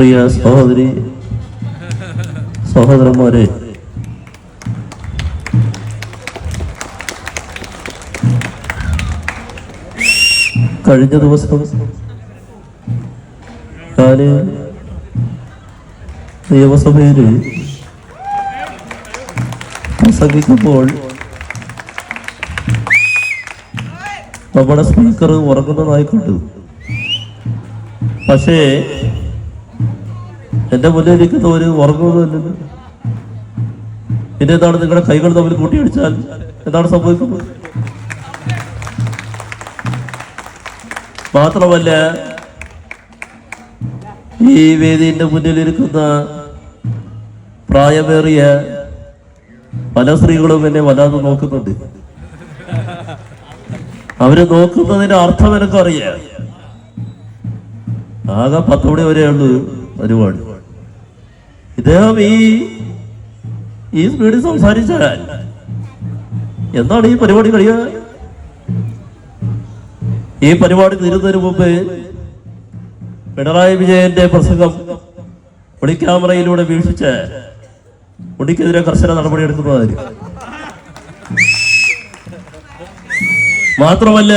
പ്രിയ സഹോദരി സഹോദരന്മാരെ. കഴിഞ്ഞ ദിവസം ഞാൻ നിയമസഭയിൽ പ്രസംഗിക്കുമ്പോൾ നമ്മുടെ സ്പീക്കർ ഉറങ്ങുന്നതായി പക്ഷേ എന്റെ മുന്നിലിരിക്കുന്ന ഒരു ഉറങ്ങുന്നതല്ലല്ലോ പിന്നെ എന്താണ് നിങ്ങളുടെ കൈകൾ തമ്മിൽ കൂട്ടിയടിച്ചാൽ എന്താണ് സംഭവിക്കുന്നത്? മാത്രമല്ല ഈ വേദിന്റെ മുന്നിലിരിക്കുന്ന പ്രായമേറിയ പല സ്ത്രീകളും എന്നെ വല്ലാതെ നോക്കുന്നുണ്ട്. അവർ നോക്കുന്നതിന്റെ അർത്ഥം എനിക്കറിയാം. ആകെ പത്തോടെ വരെയുള്ളൂ പരിപാടി. ഇദ്ദേഹം ഈ ഈ സ്പീഡിൽ സംസാരിച്ചാൽ എന്താണ് ഈ പരിപാടി കഴിയുക ഈ പരിപാടി തീരുന്നതിന് മുമ്പ് പിണറായി വിജയന്റെ പ്രസംഗം ഒളിക്യാമറയിലൂടെ വീക്ഷിച്ച് ഒടിക്കെതിരെ കർശന നടപടിയെടുക്കുന്നതായിരിക്കും മാത്രമല്ല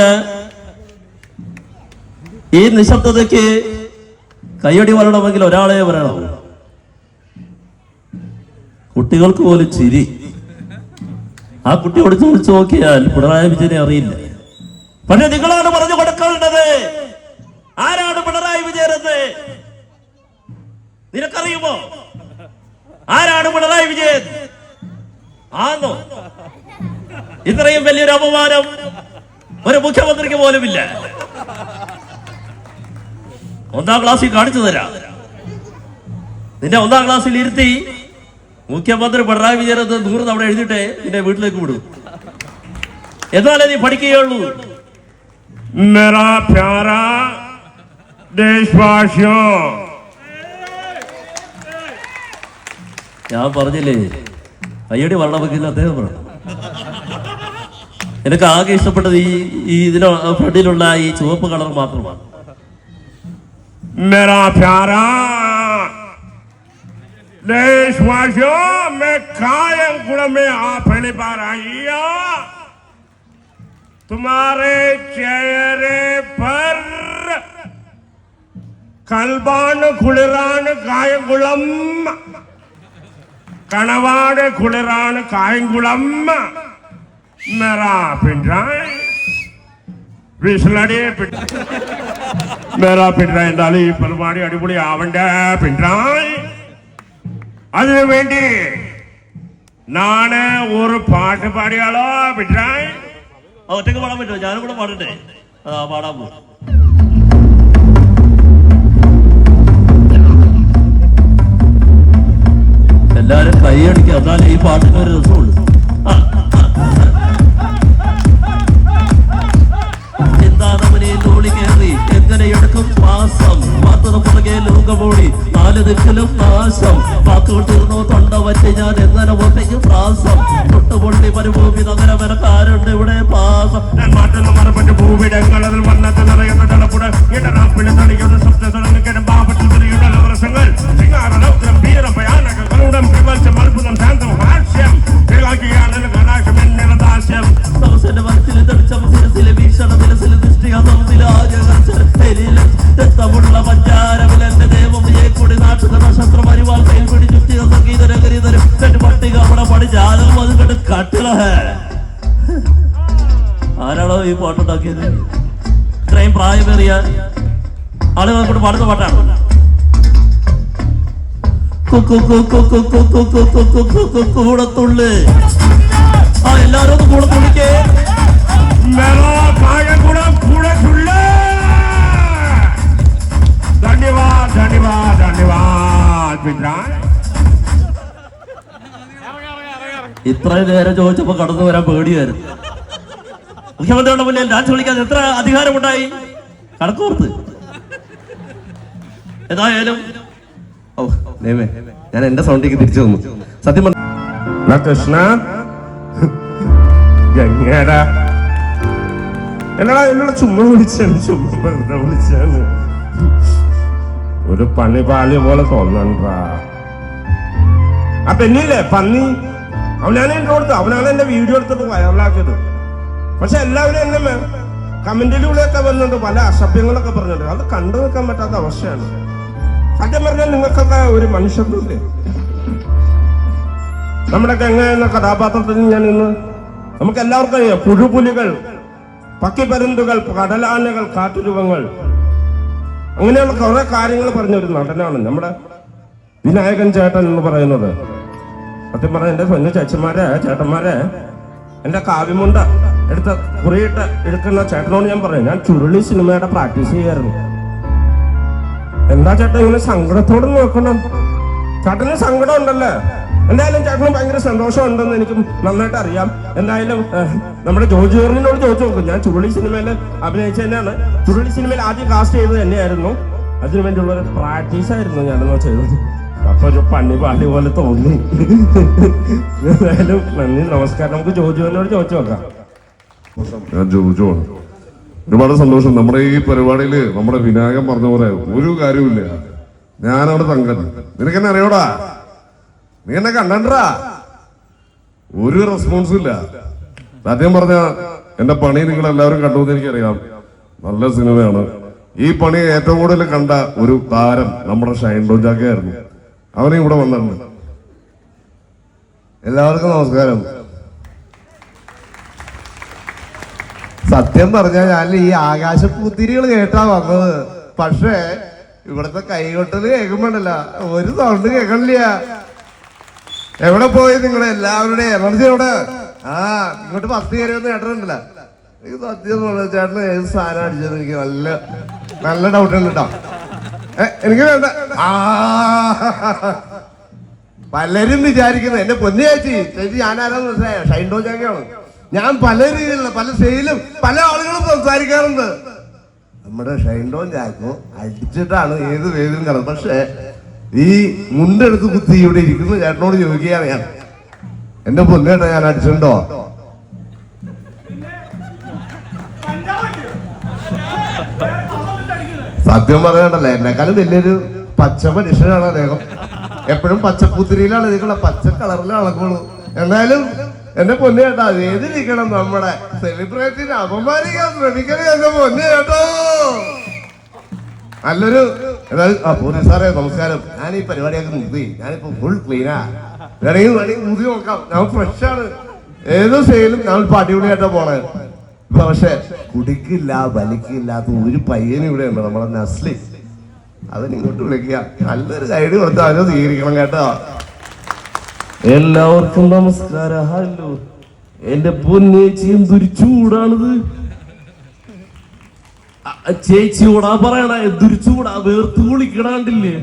ഈ നിശബ്ദതയ്ക്ക് കയ്യടി വരണമെങ്കിൽ ഒരാളെ വരണം. കുട്ടികൾക്ക് പോലും ചിരി. ആ കുട്ടി കുട്ടിയോട് ചോദിച്ചു നോക്കിയാൽ പിണറായി വിജയനെ അറിയില്ല. പക്ഷെ നിങ്ങളാണ് പറഞ്ഞു കൊടുക്കേണ്ടത്. ആരാണ് പിണറായി വിജയനെന്ന്? നിനക്കറിയുമോ? ആരാണ് പിണറായി വിജയൻ? ആന്നോ? ഇത്രയും വലിയൊരു അപമാനം ഒരു മുഖ്യമന്ത്രിക്ക് പോലുമില്ല. ഒന്നാം ക്ലാസ്സിൽ കാണിച്ചു തരാം. നിന്റെ ഒന്നാം ക്ലാസ്സിൽ ഇരുത്തി മുഖ്യമന്ത്രി പിണറായി വിജയൻ എന്ന് നൂറ് തവണ എഴുതിട്ടെ നിന്നെ വീട്ടിലേക്ക് വിടും എന്നാലേ നീ പഠിക്കുകയുള്ളൂ मेरा प्यारा देशवासियों ഞാൻ പറഞ്ഞില്ലേ അയ്യടി വരണമെങ്കിൽ അദ്ദേഹം പറഞ്ഞു എനിക്ക് ആകെ ഇഷ്ടപ്പെട്ടത് ഈ ഈ ഇതിനോ ഫ്രണ്ടിലുള്ള ഈ ചുവപ്പ് കളർ മാത്രമാണ് मेरा प्यारा देशवासियों मैं कायम गुण में आप पहली बार आई तुम्हारे चेहरे पर கல்பான குளிரான காயங்குளம். கனவான குளிரான காயங்குளம். மேரா பின்றாய். விசிலடியே பின். மேரா பின்றாய் என்றாலும் பெருமாடி அடிபடி அவன்ட பின்றாய். അതിനു വേണ്ടി നാണ് ഒരു പാട്ട് പാടിയാളോ പിണ്ടായി ഒറ്റയ്ക്ക് പാടാൻ പറ്റുമോ? ഞാനും കൂടെ പാടട്ടെ. ആ പാടാൻ പോകും എല്ലാരും കൈയടിക്കുക എന്നാലേ ഈ പാട്ടിന് ഒരു രസമുള്ളൂ. മാത്രം പുറകെ ലോകമോടി. നാല് ദിക്കിലും നാശം. വാക്കുകൾ തീർന്നു തൊണ്ട വറ്റി ഞാൻ എങ്ങനെ ഒറ്റയ്ക്ക് പ്രാസം തൊട്ടുപൊള്ളി മരുഭൂമി നഗരം എനക്കാരുണ്ട് ഇവിടെ പാസം ഞാൻ മാറ്റുന്ന മറുപടി ഭൂവിടങ്ങളിൽ വന്നത്ത് നിറയുന്ന എന്റെ ദേവമയെ കൂടി നാട്ടുന്ന കയ്യിൽ പിടി ചുറ്റി പട്ടിക അവിടെ ജാതകം അത് കണ്ട് കട്ടിള ആരാണോ ഈ പാട്ടുണ്ടാക്കിയത് ഇത്രയും പ്രായമേറിയ ആളുകൾ കൊണ്ട് പാടുന്ന പാട്ടാണ് കൂടത്തുള്ളു ആ എല്ലാരും ഒന്ന് കൂടെ തുള്ളിക്കേ ധന്യവാദ് धन्यवाद धन्यवाद പിന്നായി ഇത്രയും നേരം ചോദിച്ചപ്പോ കടന്നു വരാൻ പേടിയായിരുന്നു. മുഖ്യമന്ത്രിയുടെ മുന്നിൽ ഡാൻസ് കളിക്കാൻ എത്ര അധികാരമുണ്ടായി? കണക്കോർത്ത് ഏതായാലും ഓ ഞാൻ എന്റെ സൗണ്ടിക്ക് തിരിച്ചു വന്നു. സത്യം പറഞ്ഞ കൃഷ്ണ. ഗംഗേടാ. എന്നടാ എന്നോട് ചുമ്മാ വിളിച്ചാണ് ചുമ്മാ വിളിച്ചാണ് ഒരു പണിപാളി പോലെ തോന്നണ്ടാ. ആ പെണ്ണില്ലേ പന്നി? അവനാണ് എന്റെ കൊടുത്തത് അവനാണ് എന്റെ വീഡിയോ എടുത്തിട്ട് വൈറലാക്കിയത് പക്ഷെ എല്ലാവരും എന്നെ കമന്റിലൂടെയൊക്കെ വരുന്നുണ്ട് പല അസഭ്യങ്ങളൊക്കെ പറഞ്ഞിട്ടുണ്ട്. അത് കണ്ടു നിൽക്കാൻ പറ്റാത്ത അവസ്ഥയാണ്. സത്യം പറഞ്ഞാൽ നിങ്ങൾക്കൊക്കെ ഒരു മനുഷ്യത്വമില്ലേ? നമ്മുടെ ഗംഗ എന്ന കഥാപാത്രത്തിൽ ഞാൻ ഇന്ന് നമുക്ക് എല്ലാവർക്കും അറിയാം. പുഴുപുലികൾ പക്കിപ്പരുന്തുകൾ കടലാനകൾ കാട്ടുരൂപങ്ങൾ അങ്ങനെയുള്ള കുറെ കാര്യങ്ങൾ പറഞ്ഞ ഒരു നടനാണ് നമ്മുടെ വിനായകൻ ചേട്ടൻ എന്ന് പറയുന്നത്. സത്യം പറഞ്ഞ എന്റെ സ്വന്തം ചേച്ചന്മാരെ ചേട്ടന്മാരെ എന്റെ കാവ്യമുണ്ട എടുത്ത കുറിയിട്ട് എടുക്കുന്ന ചേട്ടനോട് ഞാൻ പറയും ഞാൻ ചുരുളി സിനിമയുടെ പ്രാക്ടീസ് ചെയ്യായിരുന്നു. എന്താ ചേട്ടൻ ഇങ്ങനെ സങ്കടത്തോടെ നോക്കണം? ചേട്ടന് സങ്കടം ഉണ്ടല്ലേ? എന്തായാലും ചേട്ടന് ഭയങ്കര സന്തോഷമുണ്ടെന്ന് എനിക്ക് നന്നായിട്ട് അറിയാം. എന്തായാലും നമ്മുടെ ജോർജ് ജോർജിനോട് ചോദിച്ചു നോക്കും. ഞാൻ ചുരുളി സിനിമയിൽ അഭിനയിച്ച തന്നെയാണ്. ചുരുളി സിനിമയിൽ ആദ്യം കാസ്റ്റ് ചെയ്തത് തന്നെയായിരുന്നു. അതിനു വേണ്ടിയുള്ള ഒരു പ്രാക്ടീസ് ആയിരുന്നു ഞാനെന്നോ ചെയ്തത്. അപ്പൊ ഒരു പണി പാട്ടി പോലെ തോന്നി. എന്തായാലും നന്ദി നമസ്കാരം. നമുക്ക് ജോർജ് ജോർജിനോട് ചോദിച്ചു നോക്കാം. ഞാൻ ജോജോണ് ഒരുപാട് സന്തോഷം. നമ്മുടെ ഈ പരിപാടിയിൽ നമ്മുടെ വിനായകൻ പറഞ്ഞ പോലെ ഒരു കാര്യമില്ല ഞാനവിടെ തങ്കൻ. നിനക്കെന്നെ അറിയോടാ? നീ എന്നെ കണ്ടണ്ടാ? ഒരു റെസ്പോൺസും ഇല്ല. സത്യം പറഞ്ഞ എന്റെ പണി നിങ്ങൾ എല്ലാവരും കണ്ടു എന്ന് എനിക്കറിയാം. നല്ല സിനിമയാണ്. ഈ പണി ഏറ്റവും കൂടുതൽ കണ്ട ഒരു താരം നമ്മുടെ ഷൈൻ ഡോജാക്കെ ആയിരുന്നു അവനെ ഇവിടെ വന്നിട്ടുണ്ട്. എല്ലാവർക്കും നമസ്കാരം. സത്യം പറഞ്ഞാൽ ഞാൻ ഈ ആകാശപ്പൂത്തിരികൾ കേട്ടാ വന്നത്. പക്ഷേ ഇവിടുത്തെ കൈകൊട്ടൽ കേൾക്കുമ്പോണ്ടല്ല ഒരു സൗണ്ട് കേൾക്കണില്ല. എവിടെ പോയി നിങ്ങൾ എല്ലാവരുടെ എനർജി എവിടെ? ആ ഇങ്ങോട്ട് പത്ത് കയറി ഒന്നും കേട്ടിട്ടുണ്ടല്ല എനിക്ക് സത്യം ചേട്ടന് ഏത് സാധനം അടിച്ചത് എനിക്ക് നല്ല നല്ല ഡൗട്ട് ഉണ്ട് എനിക്ക് വേണ്ട. ആ പലരും വിചാരിക്കുന്നത് എന്റെ പൊന്നു ചേച്ചി ചേച്ചി ഞാനാരാന്ന് മനസ്സിലായോ? ഷൈൻ ടോജാക്കയാണ് ഞാൻ പല രീതിയിലുള്ള പല സെയിലും പല ആളുകളും സംസാരിക്കാറുണ്ട്. നമ്മുടെ ഷൈൻഡോ ചാക്കോ അടിച്ചിട്ടാണ് ഏത് വേദിലും കാണുന്നത് പക്ഷേ ഈ മുണ്ടെടുത്ത് കുത്തി ഇവിടെ ഇരിക്കുന്ന ചേട്ടനോട് ചോദിക്കുകയാണ് ഞാൻ എന്റെ പൊന്നേട്ട ഞാൻ അടിച്ചിട്ടുണ്ടോ? സത്യം പറയണ്ടല്ലേ? എന്നെക്കാളും വലിയൊരു പച്ച മനുഷ്യനാണ് അദ്ദേഹം. എപ്പോഴും പച്ചപ്പുത്തിരിയിലാണ് ഇരിക്കുന്നത്. പച്ച കളറിലാണ് അളക്കുള്ളു എന്നാലും എന്റെ പൊന്നു ചേട്ടാ ഏതിരിക്കണം നമ്മുടെ സെലിബ്രിറ്റിനെ അപമാനിക്കാൻ ശ്രമിക്കണേ എന്റെ പൊന്നു ചേട്ടോ നല്ലൊരു ആ സാറേ നമസ്കാരം. ഞാൻ ഈ പരിപാടിയൊക്കെ നിർത്തി ഞാനിപ്പോ ഫുൾ ക്ലീനാ വേണമെങ്കിൽ വേണമെങ്കിൽ മുതി നോക്കാം. ഞാൻ ഫ്രഷ് ആണ്. ഏത് സെയിലും ഞാൻ അടിപൊളിയായിട്ടാ പോണേ. പക്ഷെ കുടിക്കില്ല വലിക്കില്ലാത്ത ഒരു പയ്യനും ഇവിടെ ഉണ്ട് നമ്മളെ നസ്ലി. അതിന് ഇങ്ങോട്ട് വിളിക്കുക. നല്ലൊരു ഗൈഡ് കൊടുത്ത് അതിനെ സ്വീകരിക്കണം കേട്ടോ. എല്ലാവർക്കും നമസ്കാരം. ഹലോ. എന്റെ പൊന്നേച്ചിയും ദുരിച്ചൂടാണിത് ചേച്ചിയോടാ പറയണ എന്തൊരു ചൂടാ വേർത്ത് കുളിക്കണാണ്ടില്ലേ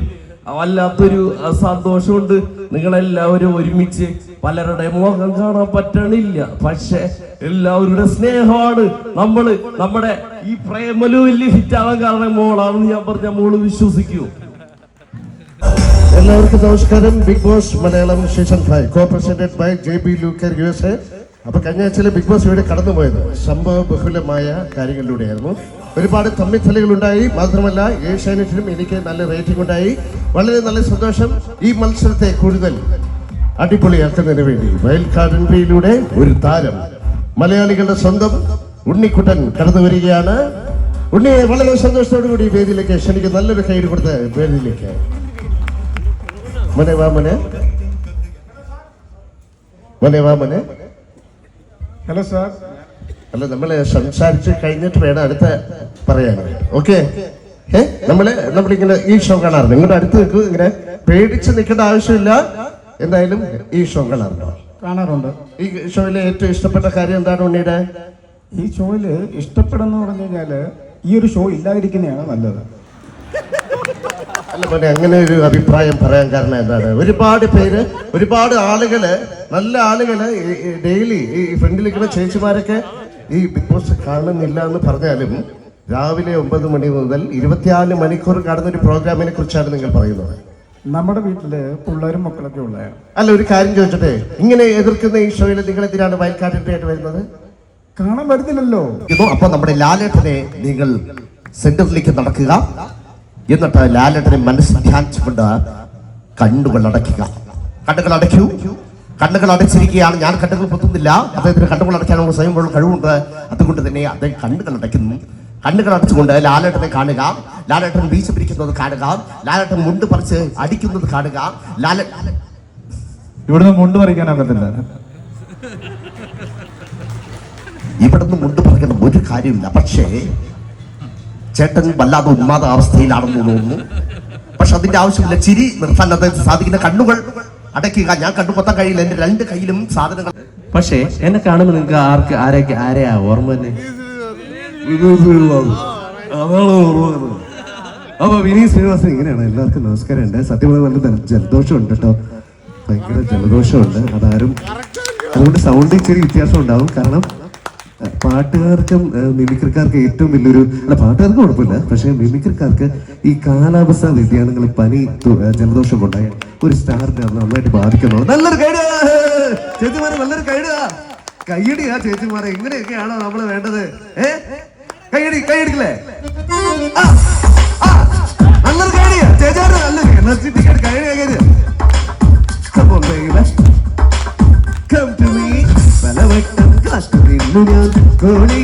വല്ലാത്തൊരു സന്തോഷമുണ്ട്. നിങ്ങളെല്ലാവരും ഒരുമിച്ച് പലരുടെ മുഖം കാണാൻ പറ്റണില്ല. പക്ഷെ എല്ലാവരുടെ സ്നേഹമാണ് നമ്മൾ. നമ്മുടെ ഈ പ്രേമലു വലിയ ഹിറ്റാവാൻ കാരണം മോളാണെന്ന് ഞാൻ പറഞ്ഞ മോൾ വിശ്വസിക്കൂ. എല്ലാവർക്കും നമസ്കാരം. Big Boss Malayalam season five co president by J B Looker U S A അപ്പൊ കഴിഞ്ഞ ആഴ്ചയിൽ ബിഗ് ബോസ് ഇവിടെ കടന്നുപോയത്. സംഭവ ബഹുലമായ കാര്യങ്ങളിലൂടെയായിരുന്നു. ഒരുപാട് തമ്മിത്തല്ലുകളുണ്ടായി മാത്രമല്ല ഏഷ്യാനെറ്റിലും എനിക്ക് നല്ല റേറ്റിംഗ് ഉണ്ടായി വളരെ നല്ല സന്തോഷം ഈ മത്സരത്തെ കൂടുതൽ അടിപൊളിയാക്കുന്നതിന് വേണ്ടി. കാർഡ് എൻട്രിയിലൂടെ ഒരു താരം മലയാളികളുടെ സ്വന്തം ഉണ്ണിക്കുട്ടൻ കടന്നു വരികയാണ്. ഉണ്ണിയെ വളരെ സന്തോഷത്തോടു കൂടി വേദിയിലേക്ക് ക്ഷണിക്ക് നല്ലൊരു കൈ കൊടുത്ത് വേദിയിലേക്ക്. മനെ വാ മനെ. മോനെ. Hello sir. അല്ല നമ്മൾ സംസാരിച്ച് കഴിഞ്ഞിട്ട് വേണം അടുത്ത പറയാനായിട്ട്. ഓക്കെ ഏ? നമ്മൾ നമ്മളിങ്ങനെ ഈ ഷോ കാണാറുണ്ട്. ഇങ്ങോട്ട് അടുത്ത് നിൽക്കും ഇങ്ങനെ പേടിച്ച് നിൽക്കേണ്ട ആവശ്യമില്ല. എന്തായാലും ഈ ഷോ കാണാറുണ്ടോ? കാണാറുണ്ട്. ഈ ഷോയിലെ ഏറ്റവും ഇഷ്ടപ്പെട്ട കാര്യം എന്താണ് ഉണ്ണിയുടെ? ഈ ഷോയിൽ ഇഷ്ടപ്പെടുന്ന പറഞ്ഞു കഴിഞ്ഞാൽ ഈ ഒരു ഷോ ഇല്ലാതിരിക്കുന്നതാണ് നല്ലത്. അല്ല മോനെ അങ്ങനെ ഒരു അഭിപ്രായം പറയാൻ കാരണം എന്താണ്? ഒരുപാട് പേര് ഒരുപാട് ആളുകൾ നല്ല ആളുകൾ ഡെയിലി ഈ ഫ്രണ്ടിലിരിക്കുന്ന ചേച്ചിമാരൊക്കെ ഈ ബിഗ് ബോസ് കാണുന്നില്ല എന്ന് പറഞ്ഞാലും രാവിലെ ഒമ്പത് മണി മുതൽ ഇരുപത്തിനാല് മണിക്കൂർ കാണുന്ന ഒരു പ്രോഗ്രാമിനെ കുറിച്ചാണ് നിങ്ങൾ പറയുന്നത്. നമ്മുടെ വീട്ടിൽ പിള്ളേരും മക്കളൊക്കെ ഉള്ള അല്ല ഒരു കാര്യം ചോദിച്ചോട്ടെ ഇങ്ങനെ എതിർക്കുന്ന ഈ ഷോയിൽ നിങ്ങൾ എന്തിനാണ് വയൽക്കാട്ടിട്ടായിട്ട് വരുന്നത്? കാണാൻ വരുന്നില്ലല്ലോ. ഇതോ അപ്പൊ നമ്മുടെ ലാലേട്ടനെ നിങ്ങൾ സെന്ററിലേക്ക് നടക്കുക. എന്നിട്ട് ലാലേട്ടനെ മനസ്സിൽ ധ്യാനിച്ചുകൊണ്ട് കണ്ണുകൾ അടയ്ക്കുക. കണ്ണുകൾ അടയ്ക്കൂ. കണ്ണുകൾ അടച്ചിരിക്കുകയാണ്. ഞാൻ കണ്ണുകൾ പൊത്തുന്നില്ല. അദ്ദേഹത്തിന് കണ്ണുകൾ അടയ്ക്കാനുള്ള പോലുള്ള കഴിവുണ്ട്. അതുകൊണ്ട് തന്നെ അദ്ദേഹം കണ്ണുകൾ അടയ്ക്കുന്നു. കണ്ണുകൾ അടച്ചുകൊണ്ട് ലാലേട്ടനെ കാണുക. ലാലേട്ടൻ വീശ പിരിക്കുന്നത് കാണുക. ലാലേട്ടൻ മുണ്ട് പറിച്ച് അടിക്കുന്നത് കാണുക. ലാല ഇവിടുന്ന് മുണ്ട് പറിക്കാനൊക്കത്തില്ല ഇവിടുന്ന് മുണ്ട് പറിക്കുന്ന ഒരു കാര്യമില്ല. പക്ഷേ ചേട്ടൻ വല്ലാതെ ഉന്മാദ അവസ്ഥയിലാണെന്ന് തോന്നുന്നു. പക്ഷെ അതിന്റെ ആവശ്യമില്ല. ചിരി നിർത്താൻ അദ്ദേഹത്തിന് സാധിക്കുന്ന കണ്ണുകൾ അടയ്ക്കുക. ഞാൻ കണ്ടുപൊത്താൻ കഴിയില്ല. എന്റെ രണ്ട് കയ്യിലും സാധനങ്ങൾ പക്ഷേ എന്നെ കാണുമ്പോൾ നിങ്ങൾക്ക് ആർക്ക് ആരൊക്കെ ആരെയാ ഓർമ്മ തന്നെ? ഓർമ്മ അപ്പൊ വിനീത് ശ്രീനിവാസൻ ഇങ്ങനെയാണ്. എല്ലാവർക്കും നമസ്കാരം ഉണ്ട് സത്യം പറഞ്ഞാൽ നല്ല ജല- ജലദോഷമുണ്ട് കേട്ടോ. ഭയങ്കര ജലദോഷമുണ്ട്. അതാരും അതുകൊണ്ട് സൗണ്ടിൽ ചെറിയ വ്യത്യാസം ഉണ്ടാവും കാരണം പാട്ടുകാർക്കും മിമിക്രിക്കാർക്ക് ഏറ്റവും വലിയൊരു അല്ല പാട്ടുകാർക്ക് കുഴപ്പമില്ല പക്ഷേ മിമിക്രിക്കാർക്ക് ഈ കാലാവസ്ഥ വ്യതിയാനങ്ങൾ പനി ജലദോഷം ഉണ്ടായി ഒരു സ്റ്റാറിനെ അത് നന്നായിട്ട് ബാധിക്കുന്നു. നല്ലൊരു കൈഡ് ചേച്ചിമാരെ നല്ലൊരു കൈഡ് കൈയടിയാ ചേച്ചിമാരെ. എങ്ങനെയൊക്കെയാണോ നമ്മൾ വേണ്ടത്? ഏ കൈയടി കൈയടിക്കില്ലേ? Good.